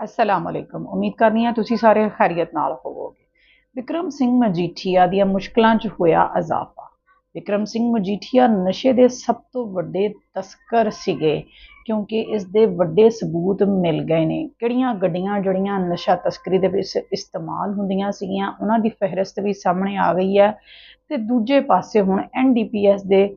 ਅਸਲਾਮ ਅਲੈਕੁਮ ਉਮੀਦ ਕਰਨੀ ਆ ਤੁਸੀਂ ਸਾਰੇ ਖੈਰੀਅਤ ਨਾਲ ਹੋਵੋਗੇ। ਵਿਕਰਮ ਸਿੰਘ ਮਜੀਠੀਆ ਦੀਆਂ ਮੁਸ਼ਕਲਾਂ 'ਚ ਹੋਇਆ ਇਜ਼ਾਫਾ। ਵਿਕਰਮ ਸਿੰਘ ਮਜੀਠੀਆ ਨਸ਼ੇ ਦੇ ਸਭ ਤੋਂ ਵੱਡੇ ਤਸਕਰ ਸੀਗੇ, ਕਿਉਂਕਿ ਇਸ ਦੇ ਵੱਡੇ ਸਬੂਤ ਮਿਲ ਗਏ ਨੇ। ਕਿਹੜੀਆਂ ਗੱਡੀਆਂ ਜਿਹੜੀਆਂ ਨਸ਼ਾ ਤਸਕਰੀ ਦੇ ਵਿੱਚ ਇਸਤੇਮਾਲ ਹੁੰਦੀਆਂ ਸੀਗੀਆਂ, ਉਹਨਾਂ ਦੀ ਫਹਿਰਿਸਤ ਵੀ ਸਾਹਮਣੇ ਆ ਗਈ ਹੈ। ਤੇ ਦੂਜੇ ਪਾਸੇ ਹੁਣ ਐਨਡੀਪੀਐਸ ਦੇ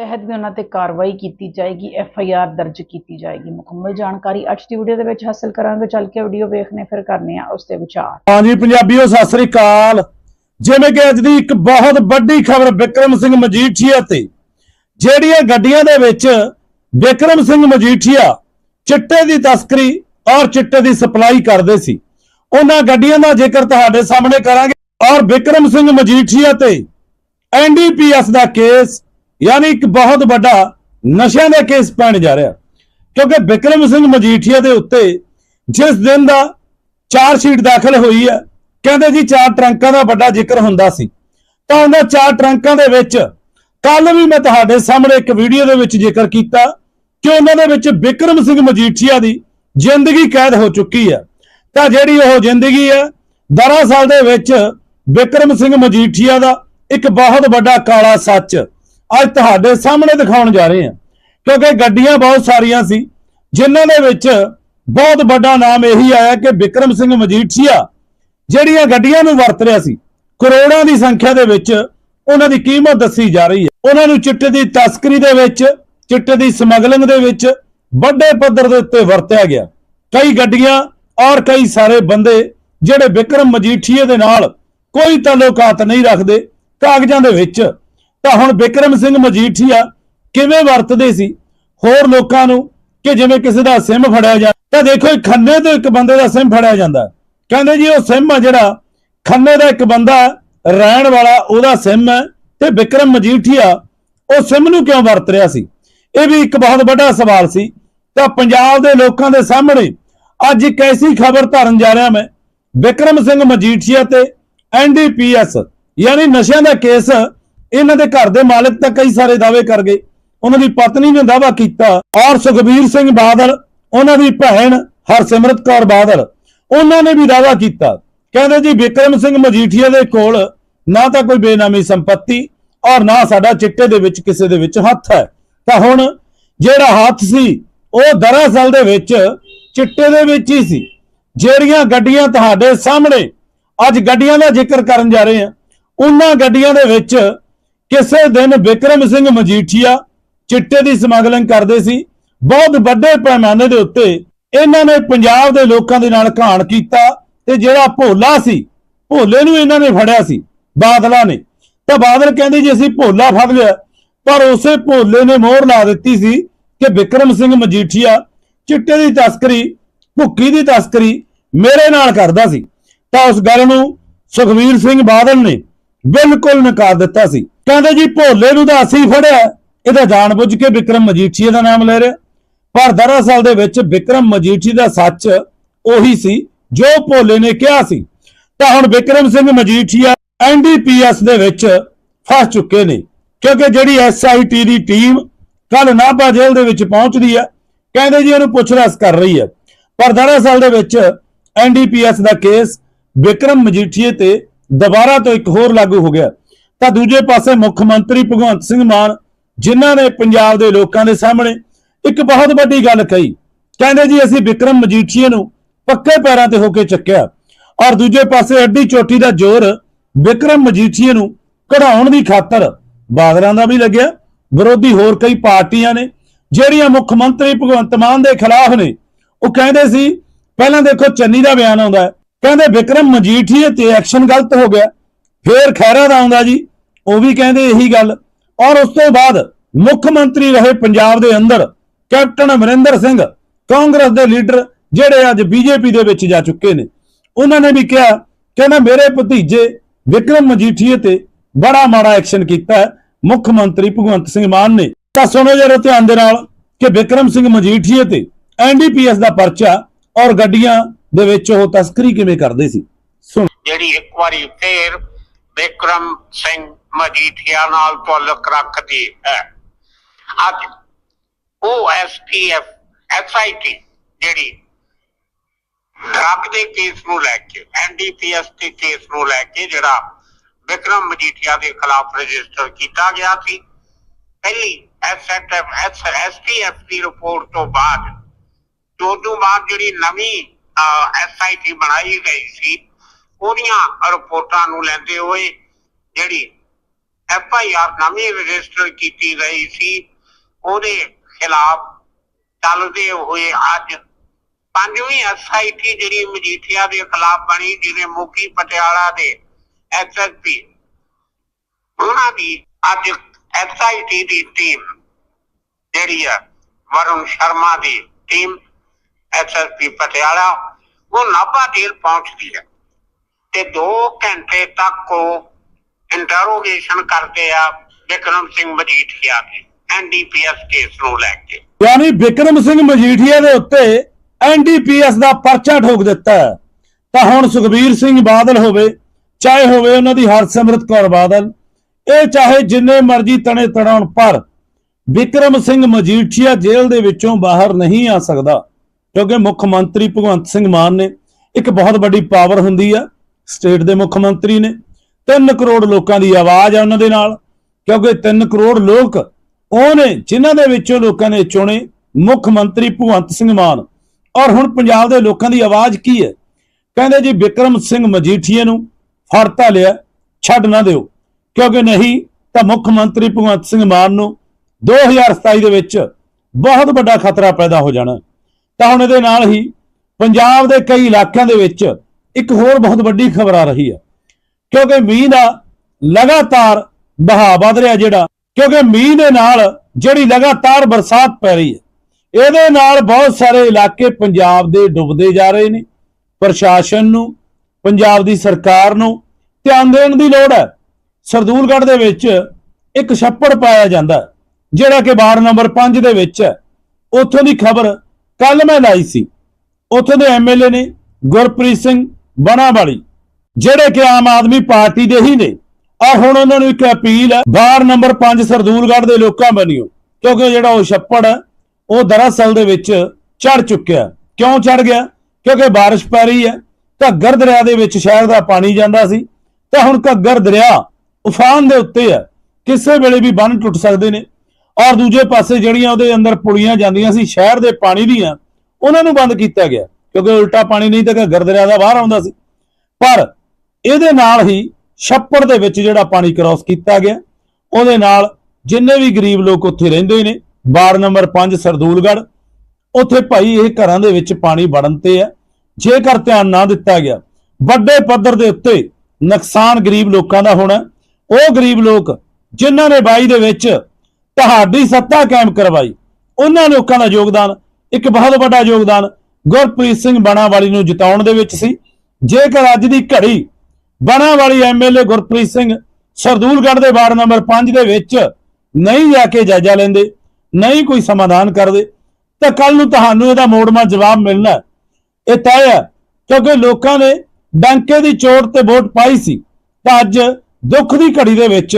ਤਹਿਤ ਵੀ ਉਹਨਾਂ ਤੇ ਕਾਰਵਾਈ ਕੀਤੀ ਜਾਏਗੀ ਐਫ ਆਈ ਆਰ ਦਰਜ ਕੀਤੀ ਜਾਏਗੀ। ਮੁਕੰਮਲ ਜਾਣਕਾਰੀ ਅੱਜ ਦੀ ਵੀਡੀਓ ਦੇ ਵਿੱਚ ਹਾਸਲ ਕਰਾਂਗੇ। ਚੱਲ ਕੇ ਵੀਡੀਓ ਵੇਖਨੇ ਫਿਰ ਕਰਨੇ ਆ ਉਸ ਤੇ ਵਿਚਾਰ। ਹਾਂਜੀ, ਪੰਜਾਬੀਓ, ਸਤਿ ਸ੍ਰੀ ਅਕਾਲ। ਜਿਵੇਂ ਕਿ ਅੱਜ ਦੀ ਇੱਕ ਬਹੁਤ ਵੱਡੀ ਖਬਰ ਵਿਕਰਮ ਸਿੰਘ ਮਜੀਠੀਆ ਤੇ, ਜਿਹੜੀਆਂ ਗੱਡੀਆਂ ਦੇ ਵਿੱਚ ਵਿਕਰਮ ਸਿੰਘ ਮਜੀਠੀਆ ਚਿੱਟੇ ਦੀ ਤਸਕਰੀ ਔਰ ਚਿੱਟੇ ਦੀ ਸਪਲਾਈ ਕਰਦੇ ਸੀ। ਉਹਨਾਂ ਗੱਡੀਆਂ ਦਾ ਜ਼ਿਕਰ ਤੁਹਾਡੇ ਸਾਹਮਣੇ ਕਰਾਂਗੇ। ਔਰ ਵਿਕਰਮ ਸਿੰਘ ਮਜੀਠੀਆ ਤੇ ਐਨਡੀਪੀਐਸ ਦਾ ਕੇਸ ਯਾਨੀ ਇੱਕ ਬਹੁਤ ਵੱਡਾ ਨਸ਼ਿਆਂ ਦਾ ਕੇਸ ਪੈਣ ਜਾ ਰਿਹਾ। ਕਿਉਂਕਿ ਵਿਕਰਮ ਸਿੰਘ ਮਜੀਠੀਆ ਦੇ ਉੱਤੇ ਜਿਸ ਦਿਨ ਦਾ ਚਾਰ ਸ਼ੀਟ ਦਾਖਲ ਹੋਈ ਹੈ, ਕਹਿੰਦੇ ਜੀ ਚਾਰ ਟਰੰਕਾਂ ਦਾ ਵੱਡਾ ਜ਼ਿਕਰ ਹੁੰਦਾ ਸੀ। ਤਾਂ ਉਹਨਾਂ ਚਾਰ ਟਰੰਕਾਂ ਦੇ ਵਿੱਚ ਕੱਲ ਵੀ ਮੈਂ ਤੁਹਾਡੇ ਸਾਹਮਣੇ ਇੱਕ ਵੀਡੀਓ ਦੇ ਵਿੱਚ ਜ਼ਿਕਰ ਕੀਤਾ ਕਿ ਉਹਨਾਂ ਦੇ ਵਿੱਚ ਵਿਕਰਮ ਸਿੰਘ ਮਜੀਠੀਆ ਦੀ ਜ਼ਿੰਦਗੀ ਕੈਦ ਹੋ ਚੁੱਕੀ ਹੈ। ਤਾਂ ਜਿਹੜੀ ਉਹ ਜ਼ਿੰਦਗੀ ਹੈ ਦਰਅਸਲ ਦੇ ਵਿੱਚ ਵਿਕਰਮ ਸਿੰਘ ਮਜੀਠੀਆ ਦਾ ਇੱਕ ਬਹੁਤ ਵੱਡਾ ਕਾਲਾ ਸੱਚ ਅੱਜ ਤੁਹਾਡੇ ਸਾਹਮਣੇ ਦਿਖਾਉਣ ਜਾ ਰਹੇ ਹਾਂ। ਕਿਉਂਕਿ ਗੱਡੀਆਂ ਬਹੁਤ ਸਾਰੀਆਂ ਸੀ, ਜਿਨ੍ਹਾਂ ਦੇ ਵਿੱਚ ਬਹੁਤ ਵੱਡਾ ਨਾਮ ਇਹੀ ਆਇਆ ਕਿ ਵਿਕਰਮ ਸਿੰਘ ਮਜੀਠੀਆ ਜਿਹੜੀਆਂ ਗੱਡੀਆਂ ਨੂੰ ਵਰਤ ਰਿਹਾ ਸੀ, ਕਰੋੜਾਂ ਦੀ ਸੰਖਿਆ ਦੇ ਵਿੱਚ ਉਹਨਾਂ ਦੀ ਕੀਮਤ ਦੱਸੀ ਜਾ ਰਹੀ ਹੈ। ਉਹਨਾਂ ਨੂੰ ਚਿੱਟੇ ਦੀ ਤਸਕਰੀ ਦੇ ਵਿੱਚ, ਚਿੱਟੇ ਦੀ ਸਮਗਲਿੰਗ ਦੇ ਵਿੱਚ ਵੱਡੇ ਪੱਧਰ ਦੇ ਉੱਤੇ ਵਰਤਿਆ ਗਿਆ। ਕਈ ਗੱਡੀਆਂ ਔਰ ਕਈ ਸਾਰੇ ਬੰਦੇ ਜਿਹੜੇ ਵਿਕਰਮ ਮਜੀਠੀਏ ਦੇ ਨਾਲ ਕੋਈ ਤਾਲੁਕਾਤ ਨਹੀਂ ਰੱਖਦੇ, ਕਾਗਜ਼ਾਂ ਦੇ ਵਿੱਚ ਤਾਂ ਹੁਣ ਬਿਕਰਮ ਸਿੰਘ ਮਜੀਠੀਆ ਕਿਵੇਂ ਵਰਤਦੇ ਸੀ? ਹੋਰ ਲੋਕਾਂ ਨੂੰ ਕਿ ਜਿਵੇਂ ਕਿਸੇ ਦਾ ਸਿਮ ਫੜਿਆ ਜਾ ਤਾਂ ਦੇਖੋ ਖੰਨੇ ਤੋਂ ਇੱਕ ਬੰਦੇ ਦਾ ਸਿਮ ਫੜਿਆ ਜਾਂਦਾ। ਕਹਿੰਦੇ ਜੀ ਉਹ ਸਿਮ ਆ ਜਿਹੜਾ, ਖੰਨੇ ਦਾ ਇੱਕ ਬੰਦਾ ਰਹਿਣ ਵਾਲਾ ਉਹਦਾ ਸਿਮ ਹੈ ਤੇ ਬਿਕਰਮ ਮਜੀਠੀਆ ਉਹ ਸਿਮ ਨੂੰ ਕਿਉਂ ਵਰਤ ਰਿਹਾ ਸੀ? ਇਹ ਵੀ ਇੱਕ ਬਹੁਤ ਵੱਡਾ ਸਵਾਲ ਸੀ। ਤਾਂ ਪੰਜਾਬ ਦੇ ਲੋਕਾਂ ਦੇ ਸਾਹਮਣੇ ਅੱਜ ਇੱਕ ਐਸੀ ਖਬਰ ਧਰਨ ਜਾ ਰਿਹਾ ਮੈਂ। ਵਿਕਰਮ ਸਿੰਘ ਮਜੀਠੀਆ ਤੇ ਐਨਡੀਪੀਐਸ ਯਾਨੀ ਨਸ਼ਿਆਂ ਦਾ ਕੇਸ ਇਹਨਾਂ ਦੇ ਘਰ ਦੇ ਮਾਲਕ ਤਾਂ ਕਈ ਸਾਰੇ ਦਾਅਵੇ ਕਰ ਗਏ। ਉਹਨਾਂ ਦੀ ਪਤਨੀ ਨੇ ਦਾਅਵਾ ਕੀਤਾ ਔਰ ਸੁਖਬੀਰ ਸਿੰਘ ਬਾਦਲ, ਉਹਨਾਂ ਦੀ ਭੈਣ ਹਰਸਿਮਰਤ ਕੌਰ ਬਾਦਲ, ਉਹਨਾਂ ਨੇ ਵੀ ਦਾਅਵਾ ਕੀਤਾ। ਕਹਿੰਦੇ ਜੀ, ਵਿਕਰਮ ਸਿੰਘ ਮਜੀਠੀਆ ਦੇ ਕੋਲ ਨਾ ਤਾਂ ਕੋਈ ਬੇਨਾਮੀ ਸੰਪਤੀ ਔਰ ਨਾ ਸਾਡਾ ਚਿੱਟੇ ਦੇ ਵਿੱਚ ਕਿਸੇ ਦੇ ਵਿੱਚ ਹੱਥ ਹੈ। ਤਾਂ ਹੁਣ ਜਿਹੜਾ ਹੱਥ ਸੀ, ਉਹ ਦਰਅਸਲ ਦੇ ਵਿੱਚ ਚਿੱਟੇ ਦੇ ਵਿੱਚ ਹੀ ਸੀ। ਜਿਹੜੀਆਂ ਗੱਡੀਆਂ ਤੁਹਾਡੇ ਸਾਹਮਣੇ ਅੱਜ ਗੱਡੀਆਂ ਦਾ ਜ਼ਿਕਰ ਕਰਨ ਜਾ ਰਹੇ ਹਾਂ, ਉਹਨਾਂ ਗੱਡੀਆਂ ਦੇ ਵਿੱਚ ਕਿਸੇ ਦਿਨ ਵਿਕਰਮ ਸਿੰਘ ਮਜੀਠੀਆ ਚਿੱਟੇ ਦੀ ਸਮਗਲਿੰਗ ਕਰਦੇ ਸੀ। ਬਹੁਤ ਵੱਡੇ ਪੈਮਾਨੇ ਦੇ ਉੱਤੇ ਇਹਨਾਂ ਨੇ ਪੰਜਾਬ ਦੇ ਲੋਕਾਂ ਦੇ ਨਾਲ ਘਾਣ ਕੀਤਾ ਤੇ ਜਿਹੜਾ ਭੋਲਾ ਸੀ, ਭੋਲੇ ਨੂੰ ਇਹਨਾਂ ਨੇ ਫੜਿਆ ਸੀ, ਬਾਦਲਾਂ ਨੇ। ਤਾਂ ਬਾਦਲ ਕਹਿੰਦੇ ਜੀ, ਅਸੀਂ ਭੋਲਾ ਫੜ ਲਿਆ। ਪਰ ਉਸੇ ਭੋਲੇ ਨੇ ਮੋਹਰ ਲਾ ਦਿੱਤੀ ਸੀ ਕਿ ਵਿਕਰਮ ਸਿੰਘ ਮਜੀਠੀਆ ਚਿੱਟੇ ਦੀ ਤਸਕਰੀ, ਭੁੱਕੀ ਦੀ ਤਸਕਰੀ ਮੇਰੇ ਨਾਲ ਕਰਦਾ ਸੀ। ਤਾਂ ਉਸ ਗੱਲ ਨੂੰ ਸੁਖਵੀਰ ਸਿੰਘ ਬਾਦਲ ਨੇ ਬਿਲਕੁਲ ਨਕਾਰ ਦਿੱਤਾ ਸੀ। ਕਹਿੰਦੇ ਜੀ ਭੋਲੇ ਨੂੰ ਤਾਂ ਅਸੀਂ ਫੜਿਆ। ਇਹਦਾ ਜਾਣਬੁੱਝ ਕੇ ਵਿਕਰਮ ਮਜੀਠੀਆ ਦਾ ਨਾਮ ਲੈ ਰਿਹਾ। ਪਰ ਦਰਅਸਲ ਦੇ ਵਿੱਚ ਵਿਕਰਮ ਮਜੀਠੀ ਦਾ ਸੱਚ ਉਹੀ ਸੀ, ਜੋ ਭੋਲੇ ਨੇ ਕਿਹਾ ਸੀ। ਤਾਂ ਹੁਣ ਵਿਕਰਮ ਸਿੰਘ ਮਜੀਠੀਆ ਐਨਡੀਪੀਐਸ ਦੇ ਵਿੱਚ ਫਸ ਚੁੱਕੇ ਨੇ। ਕਿਉਂਕਿ ਜਿਹੜੀ ਐਸਆਈਟੀ ਦੀ ਟੀਮ ਕੱਲ ਨਾਭਾ ਜੇਲ੍ਹ ਦੇ ਵਿੱਚ ਪਹੁੰਚਦੀ ਹੈ ਕਹਿੰਦੇ ਜੀ ਇਹਨੂੰ ਪੁੱਛਰਸ ਕਰ ਰਹੀ ਹੈ ਪਰ ਦਰਅਸਲ ਦੇ ਵਿੱਚ ਐਨਡੀਪੀਐਸ ਦਾ ਕੇਸ ਵਿਕਰਮ ਮਜੀਠੀਏ ਤੇ ਦੁਬਾਰਾ ਤੋਂ ਇੱਕ ਹੋਰ ਲਾਗੂ ਹੋ ਗਿਆ। ਤਾਂ ਦੂਜੇ ਪਾਸੇ ਮੁੱਖ ਮੰਤਰੀ ਭਗਵੰਤ ਸਿੰਘ ਮਾਨ, ਜਿਨ੍ਹਾਂ ਨੇ ਪੰਜਾਬ ਦੇ ਲੋਕਾਂ ਦੇ ਸਾਹਮਣੇ ਇੱਕ ਬਹੁਤ ਵੱਡੀ ਗੱਲ ਕਹੀ। ਕਹਿੰਦੇ ਜੀ, ਅਸੀਂ ਵਿਕਰਮ ਮਜੀਠੀਏ ਨੂੰ ਪੱਕੇ ਪੈਰਾਂ ਤੇ ਹੋ ਕੇ ਚੱਕਿਆ ਔਰ ਦੂਜੇ ਪਾਸੇ ਅੱਡੀ ਚੋਟੀ ਦਾ ਜ਼ੋਰ ਵਿਕਰਮ ਮਜੀਠੀਏ ਨੂੰ ਕਢਾਉਣ ਦੀ ਖਾਤਰ ਬਾਦਲਾਂ ਦਾ ਵੀ ਲੱਗਿਆ। ਵਿਰੋਧੀ ਹੋਰ ਕਈ ਪਾਰਟੀਆਂ ਨੇ, ਜਿਹੜੀਆਂ ਮੁੱਖ ਮੰਤਰੀ ਭਗਵੰਤ ਮਾਨ ਦੇ ਖਿਲਾਫ ਨੇ, ਉਹ ਕਹਿੰਦੇ ਸੀ, ਪਹਿਲਾਂ ਦੇਖੋ ਚੰਨੀ ਦਾ ਬਿਆਨ ਆਉਂਦਾ ਕਹਿੰਦੇ ਵਿਕਰਮ ਮਜੀਠੀਏ ਤੇ ਐਕਸ਼ਨ ਗਲਤ ਹੋ ਗਿਆ, ਫੇਰ ਖੈਰਾ ਦਾ ਆਉਂਦਾ ਜੀ। ਉਹ ਵੀ ਕਹਿੰਦੇ ਇਹੀ ਗੱਲ। ਔਰ ਉਸ ਤੋਂ ਬਾਅਦ ਮੁੱਖ ਮੰਤਰੀ ਰਹੇ ਪੰਜਾਬ ਦੇ ਅੰਦਰ ਕੈਪਟਨ ਅਮਰਿੰਦਰ ਸਿੰਘ, ਕਾਂਗਰਸ ਦੇ ਲੀਡਰ ਜਿਹੜੇ ਅੱਜ ਬੀਜੇਪੀ ਦੇ ਵਿੱਚ ਜਾ ਚੁੱਕੇ ਨੇ। ਉਹਨਾਂ ਨੇ ਵੀ ਕਿਹਾ ਕਹਿੰਦਾ ਮੇਰੇ ਭਤੀਜੇ ਵਿਕਰਮ ਮਜੀਠੀਏ ਤੇ ਬੜਾ ਮਾੜਾ ਐਕਸ਼ਨ ਕੀਤਾ ਮੁੱਖ ਮੰਤਰੀ ਭਗਵੰਤ ਸਿੰਘ ਮਾਨ ਨੇ। ਤਾਂ ਸੁਣੋ ਜਰਾ ਧਿਆਨ ਦੇ ਨਾਲ ਕਿ ਵਿਕਰਮ ਸਿੰਘ ਮਜੀਠੀਏ ਤੇ ਐਨਡੀਪੀਐਸ ਦਾ ਪਰਚਾ ਔਰ ਗੱਡੀਆਂ ਦੇ ਵਿੱਚ ਉਹ ਤਸਕਰੀ ਕਿਵੇਂ ਕਰਦੇ ਸੀ? ਸੁਣ। ਜਿਹੜੀ ਇੱਕ ਵਾਰੀ ਫੇਰ ਵਿਕਰਮ ਸਿੰਘ ਮਜੀਠੀਆ ਨਾਲ ਤਾਲੁਕ ਰੱਖਦੀ ਹੈ। ਅੱਜ ਉਹ ਐਸਟੀਐਫ ਐਸਆਈਟੀ ਜਿਹੜੀ ਦੇ ਕੇਸ ਨੂੰ ਲੈ ਕੇ ਐਨਡੀਪੀਐਸ ਦੇ ਕੇਸ ਨੂੰ ਲੈ ਕੇ ਜਿਹੜਾ ਵਿਕਰਮ ਮਜੀਠੀਆ ਦੇ ਖਿਲਾਫ ਰਜਿਸਟਰ ਕੀਤਾ ਗਿਆ ਸੀ। ਪਹਿਲੀ ਐਸਐਟਐਫ ਐਸਟੀਐਫ ਦੀ ਰਿਪੋਰਟ ਤੋਂ ਬਾਅਦ ਤੋਂ ਤੋਂ ਬਾਅਦ ਜਿਹੜੀ ਨਵੀਂ ਐਸਆਈਟੀ ਬਣਾਈ ਗਈ ਸੀ, ਉਹਦੀਆਂ ਰਿਪੋਰਟਾਂ ਨੂੰ ਲੈਂਦੇ ਹੋਏ ਜਿਹੜੀ ਐਫ ਆਈ ਆਰ ਨਵੀਂ ਰਜਿਸਟਰ ਕੀਤੀ ਗਈ ਸੀ। ਉਹਦੇ ਖਿਲਾਫ ਚੱਲਦੇ ਹੋਏ ਅੱਜ ਪੰਜਵੀਂ ਐਸਆਈਟੀ ਜਿਹੜੀ ਮਜੀਠੀਆ ਦੇ ਖਿਲਾਫ ਬਣੀ ਜਿਹਦੇ ਮੁਖੀ ਪਟਿਆਲਾ ਦੇ ਐਸਐਸਪੀ ਉਹਨਾਂ ਦੀ ਅੱਜ ਐਸਆਈਟੀ ਦੀ ਟੀਮ ਜਿਹੜੀ ਆ, ਵਰੁਣ ਸ਼ਰਮਾ ਦੀ ਟੀਮ ਐਸਐਸਪੀ ਪਟਿਆਲਾ, ਉਹ ਨਾਭਾ ਜੇਲ੍ਹ ਪਹੁੰਚਦੀ ਹੈ ਤੇ 2 ਘੰਟੇ ਤੱਕ ਉਹ ਇੰਟਰੋਗੇਸ਼ਨ ਕਰਦੇ ਆ ਵਿਕਰਮ ਸਿੰਘ ਮਜੀਠੀਆ ਦੀ ਐਨਡੀਪੀਐਸ ਕੇਸ ਨੂੰ ਲੈ ਕੇ। ਯਾਨੀ ਵਿਕਰਮ ਸਿੰਘ ਮਜੀਠੀਆ ਦੇ ਉੱਤੇ ਐਨਡੀਪੀਐਸ ਦਾ ਪਰਚਾ ਠੋਕ ਦਿੱਤਾ ਤਾਂ ਹੁਣ ਸੁਖਬੀਰ ਸਿੰਘ ਬਾਦਲ ਹੋਵੇ, ਚਾਹੇ ਹੋਵੇ ਉਹਨਾਂ ਦੀ ਹਰਸਿਮਰਤ ਕੌਰ ਬਾਦਲ, ਇਹ ਚਾਹੇ ਜਿੰਨੇ ਮਰਜ਼ੀ ਤਣੇ ਤੜਾਉਣ ਪਰ ਵਿਕਰਮ ਸਿੰਘ ਮਜੀਠੀਆ ਜੇਲ੍ਹ ਦੇ ਵਿੱਚੋਂ ਬਾਹਰ ਨਹੀਂ ਆ ਸਕਦਾ, ਕਿਉਂਕਿ ਮੁੱਖ ਮੰਤਰੀ ਭਗਵੰਤ ਸਿੰਘ ਮਾਨ ਨੇ ਇੱਕ ਬਹੁਤ ਵੱਡੀ ਪਾਵਰ ਹੁੰਦੀ ਆ, ਸਟੇਟ ਦੇ ਮੁੱਖ ਮੰਤਰੀ ਨੇ। 3 ਕਰੋੜ ਲੋਕਾਂ ਦੀ ਆਵਾਜ਼ ਆ ਉਹਨਾਂ ਦੇ ਨਾਲ, ਕਿਉਂਕਿ 3 ਕਰੋੜ ਲੋਕ ਉਹ ਨੇ ਜਿਨ੍ਹਾਂ ਦੇ ਵਿੱਚੋਂ ਲੋਕਾਂ ਨੇ ਚੁਣੇ ਮੁੱਖ ਮੰਤਰੀ ਭਗਵੰਤ ਸਿੰਘ ਮਾਨ। ਔਰ ਹੁਣ ਪੰਜਾਬ ਦੇ ਲੋਕਾਂ ਦੀ ਆਵਾਜ਼ ਕੀ ਹੈ? ਕਹਿੰਦੇ ਜੀ ਵਿਕਰਮ ਸਿੰਘ ਮਜੀਠੀਏ ਨੂੰ ਫੜਤਾ ਲਿਆ, ਛੱਡ ਨਾ ਦਿਓ। ਕਿਉਂਕਿ ਨਹੀਂ ਤਾਂ ਮੁੱਖ ਮੰਤਰੀ ਭਗਵੰਤ ਸਿੰਘ ਮਾਨ ਨੂੰ 2027 ਦੇ ਵਿੱਚ ਬਹੁਤ ਵੱਡਾ ਖਤਰਾ ਪੈਦਾ ਹੋ ਜਾਣਾ। ਤਾਂ ਹੁਣ ਇਹਦੇ ਨਾਲ ਹੀ ਪੰਜਾਬ ਦੇ ਕਈ ਇਲਾਕਿਆਂ ਦੇ ਵਿੱਚ ਇੱਕ ਹੋਰ ਬਹੁਤ ਵੱਡੀ ਖਬਰ ਆ ਰਹੀ ਹੈ। ਕਿਉਂਕਿ ਮੀਂਹ ਦਾ ਲਗਾਤਾਰ ਬਹਾਅ ਵਧ ਰਿਹਾ ਜਿਹੜਾ, ਕਿਉਂਕਿ ਮੀਂਹ ਦੇ ਨਾਲ ਜਿਹੜੀ ਲਗਾਤਾਰ ਬਰਸਾਤ ਪੈ ਰਹੀ ਹੈ, ਇਹਦੇ ਨਾਲ ਬਹੁਤ ਸਾਰੇ ਇਲਾਕੇ ਪੰਜਾਬ ਦੇ ਡੁੱਬਦੇ ਜਾ ਰਹੇ ਨੇ, ਪ੍ਰਸ਼ਾਸਨ ਨੂੰ, ਪੰਜਾਬ ਦੀ ਸਰਕਾਰ ਨੂੰ ਧਿਆਨ ਦੇਣ ਦੀ ਲੋੜ ਹੈ। ਸਰਦੂਲਗੜ੍ਹ ਦੇ ਵਿੱਚ ਇੱਕ ਛੱਪੜ ਪਾਇਆ ਜਾਂਦਾ ਜਿਹੜਾ ਕਿ ਵਾਰਡ ਨੰਬਰ 5 ਦੇ ਵਿੱਚ ਹੈ। ਉੱਥੋਂ ਦੀ ਖਬਰ ਕੱਲ ਮੈਂ ਲਾਈ ਸੀ। ਉੱਥੋਂ ਦੇ ਐਮਐਲਏ ਨੇ ਗੁਰਪ੍ਰੀਤ ਸਿੰਘ ਬਣਾਵਾਲੀ ਜਿਹੜੇ ਕਿ ਆਮ ਆਦਮੀ ਪਾਰਟੀ ਦੇ ਹੀ ਨੇ। ਔਰ ਹੁਣ ਉਹਨਾਂ ਨੂੰ ਇੱਕ ਅਪੀਲ ਹੈ, ਵਾਰਡ ਨੰਬਰ 5 ਸਰਦੂਲਗੜ੍ਹ ਦੇ ਲੋਕਾਂ ਬਣਿਓ ਕਿਉਂਕਿ ਜਿਹੜਾ ਉਹ ਛੱਪੜ ਹੈ, ਉਹ ਦਰਅਸਲ ਦੇ ਵਿੱਚ ਚੜ ਚੁੱਕਿਆ। ਕਿਉਂ ਚੜ ਗਿਆ? ਕਿਉਂਕਿ ਬਾਰਿਸ਼ ਪੈ ਰਹੀ ਹੈ ਘੱਗਰ ਦਰਿਆ ਦੇ ਵਿੱਚ ਸ਼ਹਿਰ ਦਾ ਪਾਣੀ ਜਾਂਦਾ ਸੀ। ਤੇ ਹੁਣ ਘੱਗਰ ਦਰਿਆ ਉਫਾਨ ਦੇ ਉੱਤੇ ਹੈ, ਕਿਸੇ ਵੇਲੇ ਵੀ ਬੰਨ ਟੁੱਟ ਸਕਦੇ ਨੇ। ਔਰ ਦੂਜੇ ਪਾਸੇ ਜਿਹੜੀਆਂ ਉਹਦੇ ਅੰਦਰ ਪੁਲੀਆਂ ਜਾਂਦੀਆਂ ਸੀ, ਸ਼ਹਿਰ ਦੇ ਪਾਣੀ ਦੀਆਂ, ਉਹਨਾਂ ਨੂੰ ਬੰਦ ਕੀਤਾ ਗਿਆ। ਕਿਉਂਕਿ ਉਲਟਾ ਪਾਣੀ ਨਹੀਂ ਤਾਂ ਘੱਗਰ ਦਰਿਆ ਦਾ ਬਾਹਰ ਆਉਂਦਾ ਸੀ। ਪਰ ਇਹਦੇ ਨਾਲ ਹੀ ਛੱਪੜ ਦੇ ਵਿੱਚ ਜਿਹੜਾ ਪਾਣੀ ਕ੍ਰਾਸ ਕੀਤਾ ਗਿਆ। ਉਹਦੇ ਨਾਲ ਜਿੰਨੇ ਵੀ ਗਰੀਬ ਲੋਕ ਉੱਥੇ ਰਹਿੰਦੇ ਨੇ, ਵਾਰਡ ਨੰਬਰ 5 ਸਰਦੂਲਗੜ੍ਹ, ਉੱਥੇ ਭਾਈ ਇਹ ਘਰਾਂ ਦੇ ਵਿੱਚ ਪਾਣੀ ਵੜਨ ਤੇ ਹੈ। ਜੇਕਰ ਧਿਆਨ ਨਾ ਦਿੱਤਾ ਗਿਆ, ਵੱਡੇ ਪੱਧਰ ਦੇ ਉੱਤੇ ਨੁਕਸਾਨ ਗਰੀਬ ਲੋਕਾਂ ਦਾ ਹੋਣਾ। ਉਹ ਗਰੀਬ ਲੋਕ ਜਿਨ੍ਹਾਂ ਨੇ ਬਾਈ ਦੇ ਵਿੱਚ ਤੁਹਾਡੀ ਸੱਤਾ ਕਾਇਮ ਕਰਵਾਈ, ਉਹਨਾਂ ਲੋਕਾਂ ਦਾ ਯੋਗਦਾਨ, ਇੱਕ ਬਹੁਤ ਵੱਡਾ ਯੋਗਦਾਨ ਗੁਰਪ੍ਰੀਤ ਸਿੰਘ ਬਣਾਵਾਲੀ ਨੂੰ ਜਿਤਾਉਣ ਦੇ ਵਿੱਚ ਸੀ। ਜੇਕਰ ਅੱਜ ਦੀ ਘੜੀ ਬਣਾ ਬਣਾਵਾਲੀ ਐਮਐਲਏ ਗੁਰਪ੍ਰੀਤ ਸਿੰਘ ਸਰਦੂਲਗੜ੍ਹ ਦੇ ਵਾਰਡ ਨੰਬਰ 5 ਦੇ ਵਿੱਚ ਨਹੀਂ ਜਾ ਕੇ ਜਾਇਜ਼ਾ ਲੈਂਦੇ, ਨਹੀਂ ਕੋਈ ਸਮਾਧਾਨ ਕਰਦੇ, ਤਾਂ ਕੱਲ ਨੂੰ ਤੁਹਾਨੂੰ ਇਹਦਾ ਮੋੜਮਾ ਜਵਾਬ ਮਿਲਣਾ ਇਹ ਤੈਅ ਹੈ, ਕਿਉਂਕਿ ਲੋਕਾਂ ਨੇ ਡੰਕੇ ਦੀ ਚੋਟ ਤੇ ਵੋਟ ਪਾਈ ਸੀ, ਤਾਂ ਅੱਜ ਦੁੱਖ ਦੀ ਘੜੀ ਦੇ ਵਿੱਚ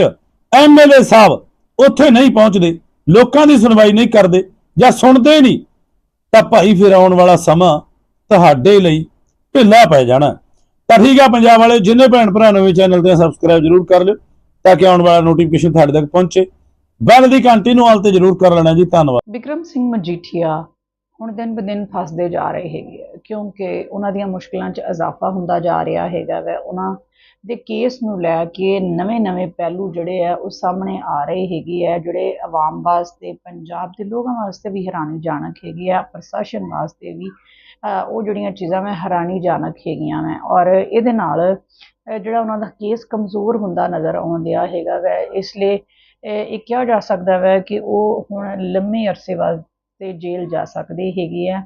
ਐਮਐਲਏ ਸਾਹਿਬ ਉੱਥੇ ਨਹੀਂ ਪਹੁੰਚਦੇ, ਲੋਕਾਂ ਦੀ ਸੁਣਵਾਈ ਨਹੀਂ ਕਰਦੇ ਜਾਂ ਸੁਣਦੇ ਨਹੀਂ, ਤਾਂ ਭਾਈ ਫਿਰ ਆਉਣ ਵਾਲਾ ਸਮਾਂ ਤੁਹਾਡੇ ਲਈ ਢਿੱਲਾ ਪੈ ਜਾਣਾ ਤਾਂ ਠੀਕ ਆ ਪੰਜਾਬ ਵਾਲੇ, ਜਿੰਨੇ ਭੈਣ ਭਰਾ ਨਵੇਂ ਚੈਨਲ ਤੇ ਸਬਸਕ੍ਰਾਈਬ ਜਰੂਰ ਕਰ ਲਿਓ, ਤਾਂ ਕਿ ਆਉਣ ਵਾਲਾ ਨੋਟੀਫਿਕੇਸ਼ਨ ਤੁਹਾਡੇ ਤੱਕ ਪਹੁੰਚੇ। ਬੈਲ ਦੀ ਘੰਟੀ ਨੂੰ ਆਲ ਤੇ ਜਰੂਰ ਕਰ ਲੈਣਾ ਜੀ, ਧੰਨਵਾਦ। ਵਿਕਰਮ ਸਿੰਘ ਮਜੀਠੀਆ ਹੁਣ ਦਿਨ ਬ ਦਿਨ ਫਸਦੇ ਜਾ ਰਹੇ ਹੈਗੇ ਆ, ਕਿਉਂਕਿ ਉਹਨਾਂ ਦੀਆਂ ਮੁਸ਼ਕਲਾਂ 'ਚ ਇਜ਼ਾਫਾ ਹੁੰਦਾ ਜਾ ਰਿਹਾ ਹੈਗਾ ਵੈ, ਉਹਨਾਂ ਦੇ ਕੇਸ ਨੂੰ ਲੈ ਕੇ ਨਵੇਂ-ਨਵੇਂ ਪਹਿਲੂ ਜਿਹੜੇ ਆ ਉਹ ਸਾਹਮਣੇ ਆ ਰਹੇ ਹੈਗੇ ਆ, ਜਿਹੜੇ ਆਵਾਮ ਵਾਸਤੇ, ਪੰਜਾਬ ਦੇ ਲੋਕਾਂ ਵਾਸਤੇ ਵੀ ਹੈਰਾਨੀਜਨਕ ਹੈਗੀ ਆ, ਪ੍ਰਸ਼ਾਸਨ ਵਾਸਤੇ ਵੀ ਉਹ ਜਿਹੜੀਆਂ ਚੀਜ਼ਾਂ ਮੈਂ ਹੈਰਾਨੀਜਨਕ ਹੈਗੀਆਂ ਮੈਂ ਔਰ ਇਹਦੇ ਨਾਲ ਜਿਹੜਾ ਉਹਨਾਂ ਦਾ ਕੇਸ ਕਮਜ਼ੋਰ ਹੁੰਦਾ ਨਜ਼ਰ ਆਉਂਦਿਆ ਹੈਗਾ ਵੈ, ਇਸ ਲਈ ਇਹ ਕਿਹਾ ਜਾ ਸਕਦਾ ਵੈ ਕਿ ਉਹ ਹੁਣ ਲੰਮੇ ਅਰਸੇ ਵਾਸਤੇ ਜੇਲ੍ਹ ਜਾ ਸਕਦੇ ਹੈਗੇ ਆ,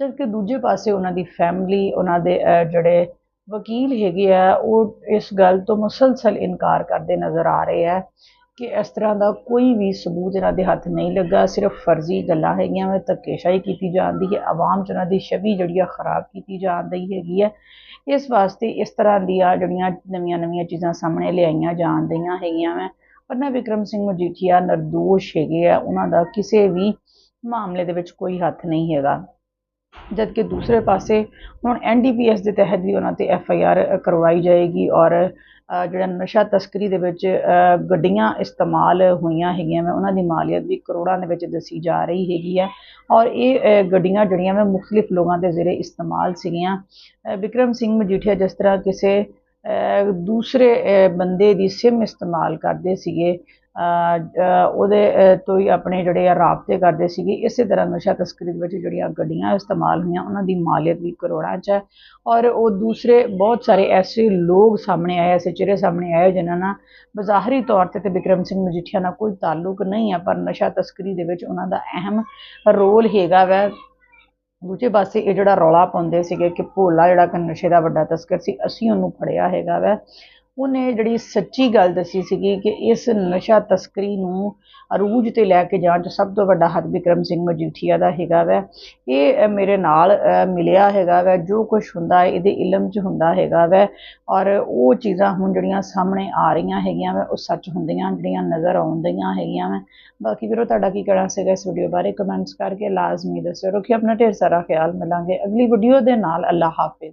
ਜਦਕਿ ਦੂਜੇ ਪਾਸੇ ਉਹਨਾਂ ਦੀ ਫੈਮਿਲੀ ਉਹਨਾਂ ਦੇ ਜਿਹੜੇ ਵਕੀਲ ਹੈਗੇ ਆ, ਉਹ ਇਸ ਗੱਲ ਤੋਂ ਮੁਸਲਸਲ ਇਨਕਾਰ ਕਰਦੇ ਨਜ਼ਰ ਆ ਰਹੇ ਆ ਕਿ ਇਸ ਤਰ੍ਹਾਂ ਦਾ ਕੋਈ ਵੀ ਸਬੂਤ ਇਹਨਾਂ ਦੇ ਹੱਥ ਨਹੀਂ ਲੱਗਾ, ਸਿਰਫ ਫਰਜ਼ੀ ਗੱਲਾਂ ਹੈਗੀਆਂ ਵੇ, ਧੱਕੇਸ਼ਾਹੀ ਕੀਤੀ ਜਾਂਦੀ ਹੈ, ਆਵਾਮ 'ਚ ਉਹਨਾਂ ਦੀ ਛਵੀ ਜਿਹੜੀ ਆ ਖਰਾਬ ਕੀਤੀ ਜਾਂਦੀ ਹੈਗੀ ਹੈ ਇਸ ਵਾਸਤੇ ਇਸ ਤਰ੍ਹਾਂ ਦੀਆਂ ਜਿਹੜੀਆਂ ਨਵੀਆਂ ਨਵੀਆਂ ਚੀਜ਼ਾਂ ਸਾਹਮਣੇ ਲਿਆਈਆਂ ਜਾਂਦੀਆਂ ਹੈਗੀਆਂ ਵੇ। ਵਰਨਾ ਵਿਕਰਮ ਸਿੰਘ ਮਜੀਠੀਆ ਨਿਰਦੋਸ਼ ਹੈਗੇ ਆ, ਉਹਨਾਂ ਦਾ ਕਿਸੇ ਵੀ ਮਾਮਲੇ ਦੇ ਵਿੱਚ ਕੋਈ ਹੱਥ ਨਹੀਂ ਹੈਗਾ। ਜਦ ਕਿ ਦੂਸਰੇ ਪਾਸੇ ਹੁਣ ਐਨਡੀਪੀਐਸ ਦੇ ਤਹਿਤ ਵੀ ਉਹਨਾਂ ਤੇ ਐਫ ਆਈ ਆਰ ਕਰਵਾਈ ਜਾਏਗੀ ਔਰ ਜਿਹੜਾ ਨਸ਼ਾ ਤਸਕਰੀ ਦੇ ਵਿੱਚ ਗੱਡੀਆਂ ਇਸਤੇਮਾਲ ਹੋਈਆਂ ਹੈਗੀਆਂ ਵਾ ਉਹਨਾਂ ਦੀ ਮਾਲੀਅਤ ਵੀ ਕਰੋੜਾਂ ਦੇ ਵਿੱਚ ਦੱਸੀ ਜਾ ਰਹੀ ਹੈਗੀ ਹੈ ਔਰ ਇਹ ਗੱਡੀਆਂ ਜਿਹੜੀਆਂ ਵਾ ਮੁxtਲਿਫ ਲੋਕਾਂ ਦੇ ਜ਼ਰੀਏ ਇਸਤੇਮਾਲ ਸੀਗੀਆਂ। ਅ, ਵਿਕਰਮ ਸਿੰਘ ਮਜੀਠੀਆ ਜਿਸ ਤਰ੍ਹਾਂ ਕਿਸੇ ਦੂਸਰੇ ਬੰਦੇ ਦੀ ਸਿਮ ਇਸਤੇਮਾਲ ਕਰਦੇ ਸੀਗੇ ਉਹਦੇ ਤੋਂ ਹੀ ਆਪਣੇ ਜਿਹੜੇ ਆ ਰਾਬਤੇ ਕਰਦੇ ਸੀਗੇ, ਇਸੇ ਤਰ੍ਹਾਂ ਨਸ਼ਾ ਤਸਕਰੀ ਦੇ ਵਿੱਚ ਜਿਹੜੀਆਂ ਗੱਡੀਆਂ ਇਸਤੇਮਾਲ ਹੋਈਆਂ, ਉਹਨਾਂ ਦੀ ਮਾਲੀਅਤ ਵੀ ਕਰੋੜਾਂ 'ਚ ਹੈ। ਔਰ ਉਹ ਦੂਸਰੇ ਬਹੁਤ ਸਾਰੇ ਐਸੇ ਲੋਕ ਸਾਹਮਣੇ ਆਏ, ਐਸੇ ਚਿਹਰੇ ਸਾਹਮਣੇ ਆਏ, ਜਿਨ੍ਹਾਂ ਨਾਲ ਬਜ਼ਾਹਰੀ ਤੌਰ ਤੇ ਤੇ ਬਿਕਰਮ ਸਿੰਘ ਮਜੀਠੀਆ ਨਾਲ ਕੋਈ ਤਾਲੁਕ ਨਹੀਂ ਹੈ ਪਰ ਨਸ਼ਾ ਤਸਕਰੀ ਦੇ ਵਿੱਚ ਉਹਨਾਂ ਦਾ ਅਹਿਮ ਰੋਲ ਹੈਗਾ ਵੈ। ਦੂਜੇ ਪਾਸੇ ਇਹ ਜਿਹੜਾ ਰੌਲਾ ਪਾਉਂਦੇ ਸੀਗੇ ਕਿ ਭੋਲਾ ਜਿਹੜਾ ਕਿ ਨਸ਼ੇ ਦਾ ਵੱਡਾ ਤਸਕਰ ਸੀ, ਅਸੀਂ ਉਹਨੂੰ ਫੜਿਆ ਹੈਗਾ ਵੈ। ਉਹਨੇ ਜਿਹੜੀ ਸੱਚੀ ਗੱਲ ਦੱਸੀ ਸੀਗੀ ਕਿ ਇਸ ਨਸ਼ਾ ਤਸਕਰੀ ਨੂੰ ਅਰੂਜ ਤੇ ਲੈ ਕੇ ਜਾਣ 'ਚ ਸਭ ਤੋਂ ਵੱਡਾ ਹੱਥ ਵਿਕਰਮ ਸਿੰਘ ਮਜੀਠੀਆ ਦਾ ਹੈਗਾ ਵੈ। ਇਹ ਮੇਰੇ ਨਾਲ ਮਿਲਿਆ ਹੈਗਾ ਵੈ, ਜੋ ਕੁਝ ਹੁੰਦਾ ਹੈ, ਇਹਦੇ ਇਲਮ 'ਚ ਹੁੰਦਾ ਹੈਗਾ ਵੈ ਔਰ ਉਹ ਚੀਜ਼ਾਂ ਹੁਣ ਜਿਹੜੀਆਂ ਸਾਹਮਣੇ ਆ ਰਹੀਆਂ ਹੈਗੀਆਂ ਵੈ, ਉਹ ਸੱਚ ਹੁੰਦੀਆਂ, ਜਿਹੜੀਆਂ ਨਜ਼ਰ ਆਉਂਦੀਆਂ ਹੈਗੀਆਂ ਵੈ। ਬਾਕੀ ਵੀਰੋ, ਤੁਹਾਡਾ ਕੀ ਕਹਿਣਾ ਸੀਗਾ ਇਸ ਵੀਡੀਓ ਬਾਰੇ? ਕਮੈਂਟਸ ਕਰਕੇ ਲਾਜ਼ਮੀ ਦੱਸਿਓ। ਰੱਖਿਓ ਆਪਣਾ ਢੇਰ ਸਾਰਾ ਖਿਆਲ ਮਿਲਾਂਗੇ ਅਗਲੀ ਵੀਡੀਓ ਦੇ ਨਾਲ। ਅੱਲਾ ਹਾਫਿਜ਼।